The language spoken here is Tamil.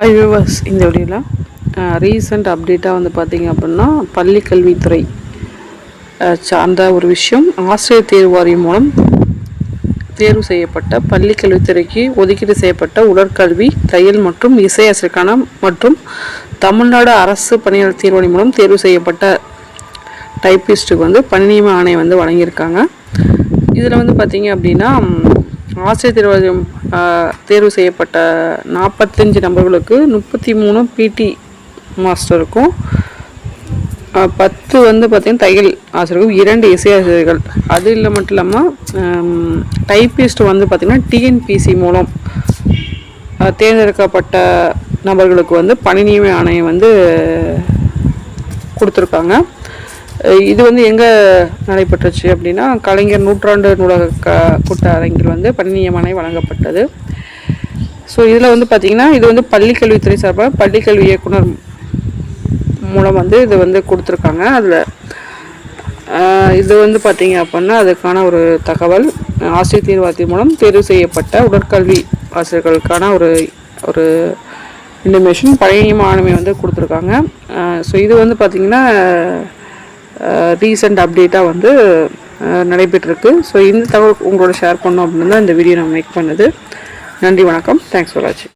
ஹாய் வியூவர்ஸ் இந்த வீடியோவில் ரீசெண்ட் அப்டேட்டாக வந்து பார்த்தீங்க அப்படின்னா பள்ளி கல்வித்துறை சார்ந்த ஒரு விஷயம் ஆசிரியர் தேர்வு வாரியம் மூலம் தேர்வு செய்யப்பட்ட பள்ளி கல்வித்துறைக்கு ஒதுக்கீடு செய்யப்பட்ட உடற்கல்வி தையல் மற்றும் இசை மற்றும் தமிழ்நாடு அரசு பணியாளர் தேர்வாணி மூலம் தேர்வு செய்யப்பட்ட டைப்பிஸ்ட்டுக்கு வந்து பணிநியமன ஆணையம் வந்து வழங்கியிருக்காங்க. இதில் வந்து பார்த்திங்க அப்படின்னா ஆசிரியர் தேர்வு தேர்வு செய்யப்பட்ட நாற்பத்தஞ்சு நபர்களுக்கு முப்பத்தி மூணு பிடி மாஸ்டருக்கும் பத்து வந்து பார்த்திங்கன்னா தையல் ஆசிரியர்கள் இரண்டு இசை ஆசிரியர்கள். அது இல்லை மட்டும் இல்லாமல் டைப்பிஸ்ட் வந்து பார்த்திங்கன்னா டிஎன்பிசி மூலம் தேர்ந்தெடுக்கப்பட்ட நபர்களுக்கு வந்து பணி நியமன ஆணையம் வந்து கொடுத்துருக்காங்க. இது வந்து எங்கே நடைபெற்றுச்சு அப்படின்னா கலைஞர் நூற்றாண்டு நூலக க கூட்ட அரங்கில் வந்து பணி வழங்கப்பட்டது. ஸோ இதில் வந்து பார்த்திங்கன்னா இது வந்து பள்ளிக்கல்வித்துறை சார்பாக பள்ளிக்கல்வி இயக்குனர் மூலம் வந்து இது வந்து கொடுத்துருக்காங்க. அதில் இது வந்து பார்த்தீங்க அப்படின்னா அதுக்கான ஒரு தகவல் ஆசிரியர் தேர்வாத்தியம் மூலம் தேர்வு செய்யப்பட்ட உடற்கல்வி ஆசிரியர்களுக்கான ஒரு ஒரு இன்டிமேஷன் பழைய மாணவி வந்து கொடுத்துருக்காங்க. ஸோ இது வந்து பார்த்திங்கன்னா ரீசெண்ட் அப்டேட்டாக வந்து நடைபெற்றிருக்கு. ஸோ இந்த தகவல் உங்களோட ஷேர் பண்ணோம் அப்படின்னு தான் இந்த வீடியோ நான் மேக் பண்ணுது. நன்றி வணக்கம். தேங்க்ஸ் ஃபார் வாட்சிங்